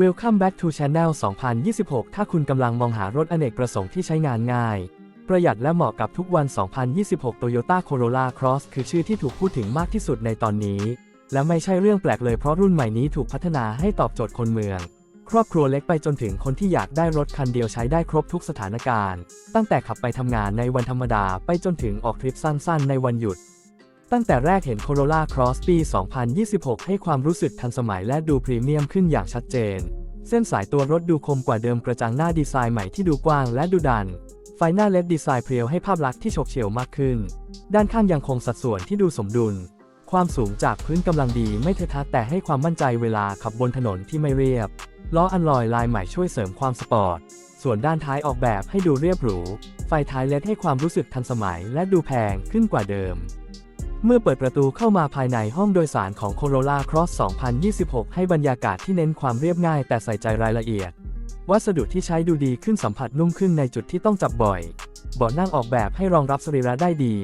Welcome back to Channel 2026 ถ้าคุณกำลังมองหารถอเนกประสงค์ที่ใช้งานง่าย ประหยัดและเหมาะกับทุกวัน 2026 Toyota Corolla Cross คือชื่อที่ถูกพูดถึงมากที่สุดในตอนนี้ และไม่ใช่เรื่องแปลกเลยเพราะรุ่นใหม่นี้ถูกพัฒนาให้ตอบโจทย์คนเมือง ครอบครัวเล็กไปจนถึงคนที่อยากได้รถคันเดียวใช้ได้ครบทุกสถานการณ์ ตั้งแต่ขับไปทำงานในวันธรรมดาไปจนถึงออกทริปสั้นๆ ในวันหยุด ตั้งแต่แรกเห็น Corolla Cross ปี 2026 ให้ความรู้สึกทันสมัยและดูพรีเมียมขึ้นอย่างชัดเจน เส้นสายตัวรถดูคมกว่าเดิมกระจังหน้าดีไซน์ใหม่ที่ดูกว้างและดูดัน ไฟหน้าเล็ดดีไซน์เพรียวให้ภาพลักษณ์ที่ฉบเฉี่ยวมากขึ้น ด้านข้างยังคงสัดส่วนที่ดูสมดุล ความสูงจากพื้นกำลังดีไม่เทอะทะแต่ให้ความมั่นใจเวลาขับบนถนนที่ไม่เรียบ ล้ออันลอยลายใหม่ช่วยเสริมความสปอร์ต ส่วนด้านท้ายออกแบบให้ดูเรียบหรู ไฟท้ายเล็ดให้ความรู้สึกทันสมัยและดูแพงขึ้นกว่าเดิม เมื่อเปิดประตูเข้ามาภายในห้องโดยสารของ Corolla Cross 2026 ให้บรรยากาศที่เน้นความเรียบง่ายแต่ใส่ใจรายละเอียด วัสดุที่ใช้ดูดีขึ้นสัมผัสนุ่มขึ้นในจุดที่ต้องจับบ่อยเบาะนั่งออกแบบให้รองรับสรีระได้ดี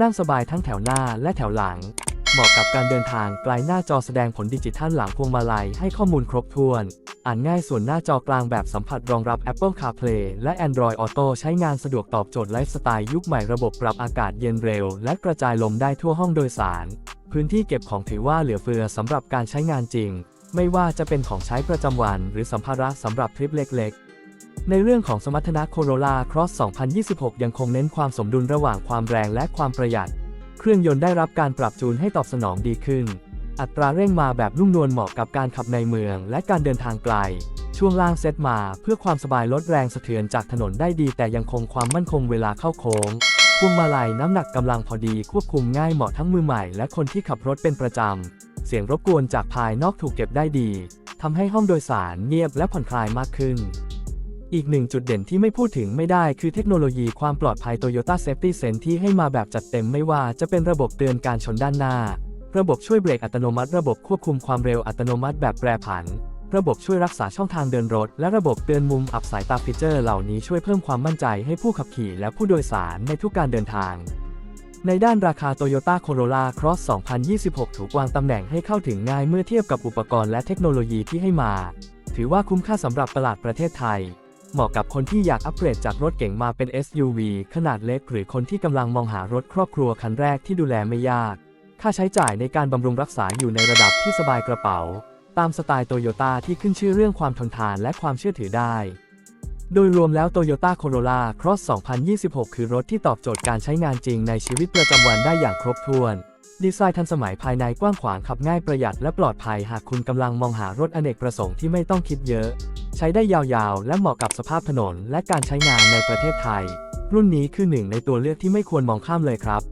นั่งสบายทั้งแถวหน้าและแถวหลัง เหมาะกับการเดินทางไกลหน้าจอแสดงผลดิจิทัลหลังพวงมาลัยให้ข้อมูลครบถ้วน อ่านง่ายส่วนหน้าจอกลางแบบสัมผัสรองรับ Apple CarPlay และ Android Auto ใช้งานสะดวกตอบโจทย์ไลฟ์สไตล์ยุคใหม่ระบบปรับอากาศเย็นเร็ว และกระจายลมได้ทั่วห้องโดยสาร พื้นที่เก็บของถือว่าเหลือเฟือสำหรับการใช้งานจริง ไม่ว่าจะเป็นของใช้ประจำวัน หรือสัมภาระสำหรับทริปเล็กๆ ในเรื่องของสมรรถนะ Corolla Cross 2026 ยังคงเน้นความสมดุลระหว่างความแรงและความประหยัด เครื่องยนต์ได้รับการปรับจูนให้ตอบสนองดีขึ้น อัตราเร่งมาแบบนุ่มนวลเหมาะกับการขับในเมือง และการเดินทางไกล ช่วงล่างเซตมาเพื่อความสบายลดแรงสะเทือนจากถนนได้ดี แต่ยังคงความมั่นคงเวลาเข้าโค้งพวงมาลัยน้ำหนักกำลังพอดีควบคุมง่ายเหมาะทั้งมือใหม่และคนที่ขับรถเป็นประจำ เสียงรบกวนจากภายนอกถูกเก็บได้ดีทำให้ห้องโดยสารเงียบและผ่อนคลายมากขึ้น อีกหนึ่งจุดเด่นที่ไม่พูดถึงไม่ได้คือเทคโนโลยีความปลอดภัย Toyota Safety Sense ที่ให้มาแบบจัดเต็มไม่ว่าจะเป็นระบบเตือนการชนด้านหน้า ระบบช่วยเบรกอัตโนมัติระบบควบคุมความเร็วอัตโนมัติแบบแปรผัน ระบบช่วยรักษาช่องทางเดินรถ และระบบเตือนมุมอับสายตาฟีเจอร์เหล่านี้ช่วยเพิ่มความมั่นใจให้ผู้ขับขี่และผู้โดยสารในทุกการเดินทาง ในด้านราคา Toyota Corolla Cross 2026 ถูกวางตำแหน่งให้เข้าถึงง่ายเมื่อเทียบกับอุปกรณ์และเทคโนโลยีที่ให้มา ถือว่าคุ้มค่าสำหรับตลาดประเทศไทยเหมาะกับคนที่อยากอัปเกรดจากรถเก๋งมาเป็น SUV ขนาดเล็ก หรือคนที่กำลังมองหารถครอบครัวคันแรกที่ดูแลไม่ยาก ค่าใช้จ่ายในการบำรุงรักษาอยู่ในระดับที่สบายกระเป๋า ตามสไตล์โตโยต้าที่ขึ้นชื่อเรื่องความทนทานและความเชื่อถือได้ โดยรวมแล้ว Toyota Corolla Cross 2026 คือรถที่ตอบโจทย์การใช้งานจริงในชีวิตประจำวันได้อย่างครบถ้วน ดีไซน์ทันสมัยภายในกว้างขวางขับง่ายประหยัดและปลอดภัยหากคุณกำลังมองหารถอเนกประสงค์ที่ไม่ต้องคิดเยอะ ใช้ได้ยาวๆ และเหมาะกับสภาพถนนและการใช้งานในประเทศไทย รุ่นนี้คือหนึ่งในตัวเลือกที่ไม่ควรมองข้ามเลยครับ